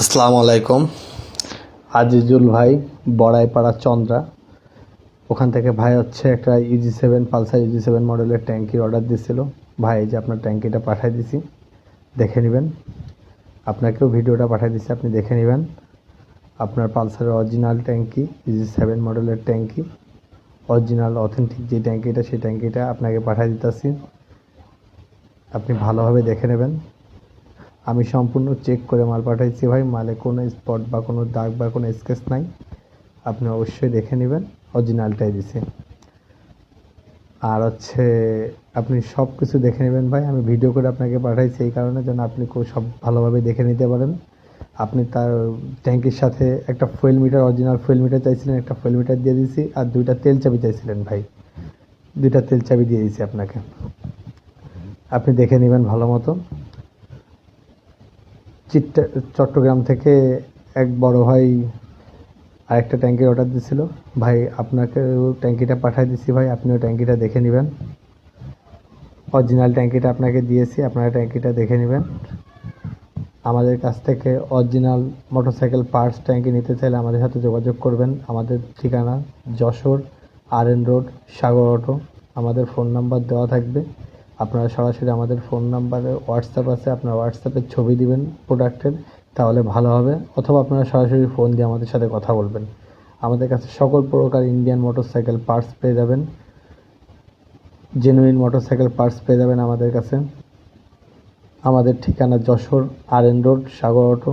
আসসালামু আলাইকুম। আজিজুল ভাই, বড়াইপাড়া চন্দ্রা। ওখান থেকে ভাই হচ্ছে একটা easy seven Pulsar easy seven মডেলের ট্যাঙ্কির অর্ডার দিছিল। ভাই, এই যে আপনার ট্যাঙ্কিটা পাঠিয়ে দিছি। দেখে নেবেন। আপনাকেও ভিডিওটা পাঠিয়ে দিছি, আপনি দেখে নেবেন। আপনার পালসারের অরিজিনাল ট্যাঙ্কি ইজি সেভেন মডেলের ট্যাঙ্কি অরিজিনাল অথেন্টিক যে ট্যাঙ্কিটা, সেই ট্যাঙ্কিটা আপনাকে পাঠিয়ে দিতেছি। আপনি ভালোভাবে দেখে নেবেন। আমি সম্পূর্ণ চেক করে মাল পাঠাইছি ভাই, মালে কোনো স্পট বা কোনো দাগ বা কোনো স্কেচ নাই। আপনি অবশ্যই দেখে নেবেন অরিজিনালটাই দিছে। আর হচ্ছে, আপনি সব কিছু দেখে নেবেন ভাই, আমি ভিডিও করে আপনাকে পাঠাইছি এই কারণে যেন আপনি সব ভালোভাবে দেখে নিতে পারেন। আপনি তার ট্যাঙ্কির সাথে একটা fuel meter original fuel meter চাইছিলেন, একটা ফুয়েল মিটার দিয়ে দিয়েছি আর দুইটা তেল চাবি চাইছিলেন ভাই। দুইটা তেল চাবি দিয়ে দিয়েছি আপনাকে। আপনি দেখে নেবেন ভালো মতো। চিত্তা, চট্টগ্রাম থেকে এক বড় ভাই আরেকটা ট্যাঙ্কির অর্ডার দিছিল। ভাই, আপনাকে ট্যাঙ্কিটা পাঠিয়ে দিছি ভাই আপনিও ট্যাঙ্কিটা দেখে নেবেন। অরিজিনাল ট্যাঙ্কিটা আপনাকে দিয়েছি, আপনারা ট্যাঙ্কিটা দেখে নেবেন। আমাদের কাছ থেকে অরিজিনাল মোটরসাইকেল পার্টস ট্যাঙ্কি নিতে চাইলে আমাদের সাথে যোগাযোগ করবেন। আমাদের ঠিকানা Jessore R N road Sagar auto. আমাদের ফোন নাম্বার দেওয়া থাকবে। আপনারা সরাসরি আমাদের ফোন নাম্বারে হোয়াটসঅ্যাপ আছে, আপনারা হোয়াটসঅ্যাপে ছবি দিবেন প্রোডাক্টের, তাহলে ভালো হবে। অথবা আপনারা সরাসরি ফোন দিয়ে আমাদের সাথে কথা বলবেন। আমাদের কাছে সকল প্রকার ইন্ডিয়ান মোটরসাইকেল পার্টস পেয়ে যাবেন। জেনুইন মোটরসাইকেল পার্টস পেয়ে যাবেন আমাদের কাছে। আমাদের ঠিকানা Jessore R N road Sagar auto.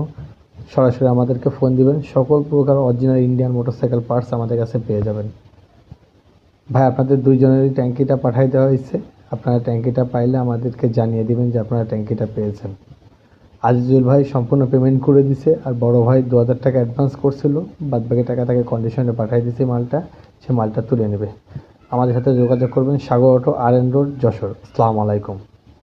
সরাসরি আমাদেরকে ফোন দিবেন, সকল প্রকার অরিজিনাল ইন্ডিয়ান মোটরসাইকেল পার্টস আমাদের কাছে পেয়ে যাবেন। ভাই, আপনাদের দুইজনেরই ট্যাঙ্কিটা পাঠিয়ে দেওয়া হয়েছে। আপনারা ট্যাঙ্কিটা পাইলে আমাদেরকে জানিয়ে দিবেন যে আপনারা ট্যাঙ্কিটা পেয়েছেন। আজিজুল ভাই সম্পূর্ণ পেমেন্ট করে দিছে, আর বড় ভাই দু হাজার টাকা অ্যাডভান্স করছিল। বাদ বাকি টাকা তাকে কন্ডিশনে পাঠিয়ে দিছে মালটা, সে মালটা তুলে নেবে। আমাদের সাথে যোগাযোগ করবেন Sagar auto R N road Jessore. আসসালামু আলাইকুম।